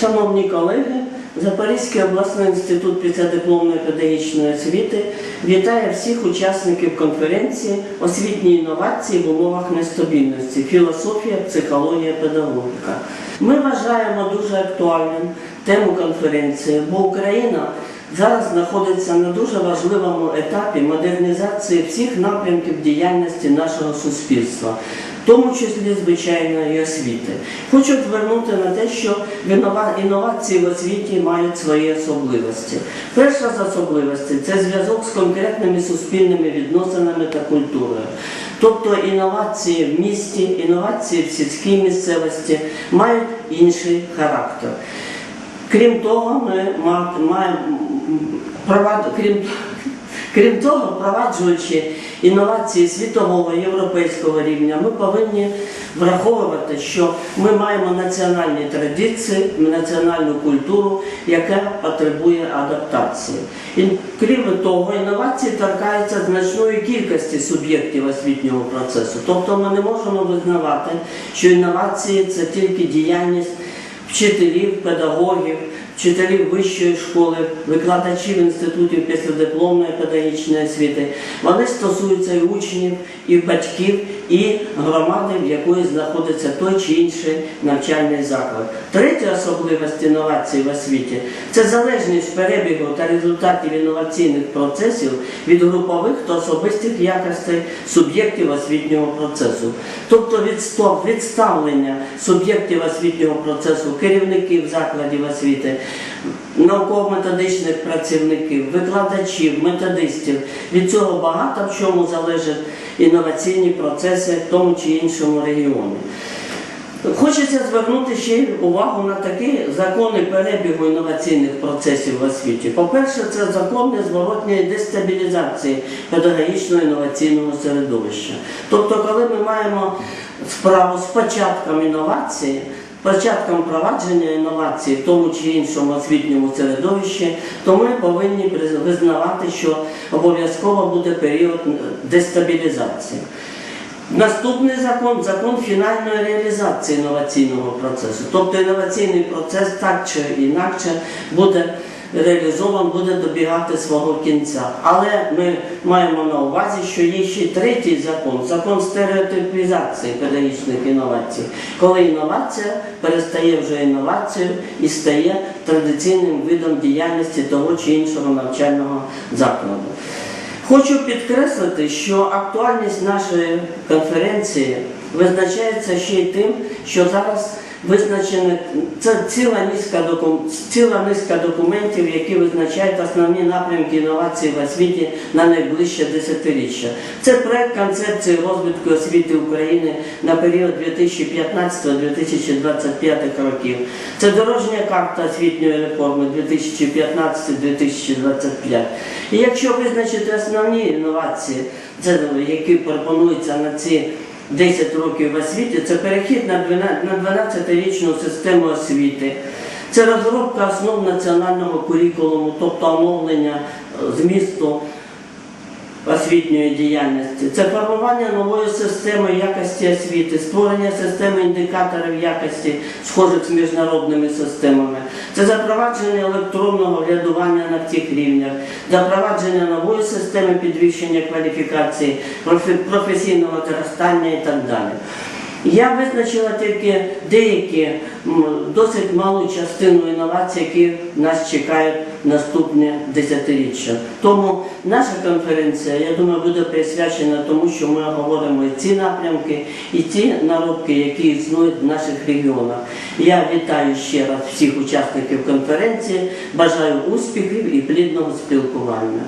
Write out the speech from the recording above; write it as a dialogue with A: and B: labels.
A: Шановні колеги, Запорізький обласний інститут післядипломної педагогічної освіти вітає всіх учасників конференції освітні інновації в умовах нестабільності, філософія, психологія, педагогіка. Ми вважаємо дуже актуальним тему конференції, бо Україна зараз знаходиться на дуже важливому етапі модернізації всіх напрямків діяльності нашого суспільства в тому числі звичайно і освіти. Хочу звернути на те, що інновації в освіті мають свої особливості. Перша з особливостей це зв'язок з конкретними суспільними відносинами та культурою. Тобто інновації в місті, інновації в сільській місцевості мають інший характер. Крім того, ми маємо крім Крім того, впроваджуючи інновації світового європейського рівня, ми повинні враховувати, що ми маємо національні традиції, національну культуру, яка потребує адаптації. І крім того, інновації торкаються значної кількості суб'єктів освітнього процесу. Тобто ми не можемо визнавати, що інновації це тільки діяльність вчителів, педагогів, вчителів вищої школи, викладачів інститутів післядипломної педагогічної освіти. Вони стосуються і учнів, і батьків, і громади, в якої знаходиться той чи інший навчальний заклад. Третя особливість інновацій в освіті це залежність перебігу та результатів інноваційних процесів від групових та особистих якостей суб'єктів освітнього процесу. Тобто відставлення суб'єктів освітнього процесу, керівників закладів освіти, науково-методичних працівників, викладачів, методистів. Від цього багато в чому залежать інноваційні процеси в тому чи іншому регіоні. Хочеться звернути ще увагу на такі закони перебігу інноваційних процесів в освіті. По-перше, це закон незворотньої дестабілізації педагогічного інноваційного середовища. Тобто, коли ми маємо справу з початком інновації, початком провадження інновацій в тому чи іншому освітньому середовищі, то ми повинні визнавати, що обов'язково буде період дестабілізації. Наступний закон закон фінальної реалізації інноваційного процесу. Тобто інноваційний процес так чи інакше буде реалізован, буде добігати свого кінця. Але ми маємо на увазі, що є ще третій закон закон стереотипізації педагогічних інновацій, коли інновація перестає вже інновацією і стає традиційним видом діяльності того чи іншого навчального закладу. Хочу підкреслити, що актуальність нашої конференції визначається ще й тим, що зараз визначена це ціла низка, докум, ціла низка документів, які визначають основні напрямки інновацій в освіті на найближче десятиріччя. Це проект концепції розвитку освіти України на період 2015-2025 років. Це дорожня карта освітньої реформи 2015-2025. І якщо визначити основні інновації, це, які пропонуються на ці 10 років в освіті, це перехід на 12 на 12-річну систему освіти. Це розробка основ національного курікулуму, тобто оновлення е, змісту освітньої діяльності. Це формування нової системи якості освіти, створення системи індикаторів якості, схожих з міжнародними системами. Це запровадження електронного глядування на всіх рівнях, запровадження нової системи підвищення кваліфікації, професійного зростання і так далі. Я визначила тільки деякі досить малу частину інновацій, які нас чекають наступне десятиріччя. Тому наша конференція, я думаю, буде присвячена тому, що ми говоримо і ці напрямки, і ті наробки, які існують в наших регіонах. Я вітаю ще раз всіх учасників конференції, бажаю успіхів і плідного спілкування.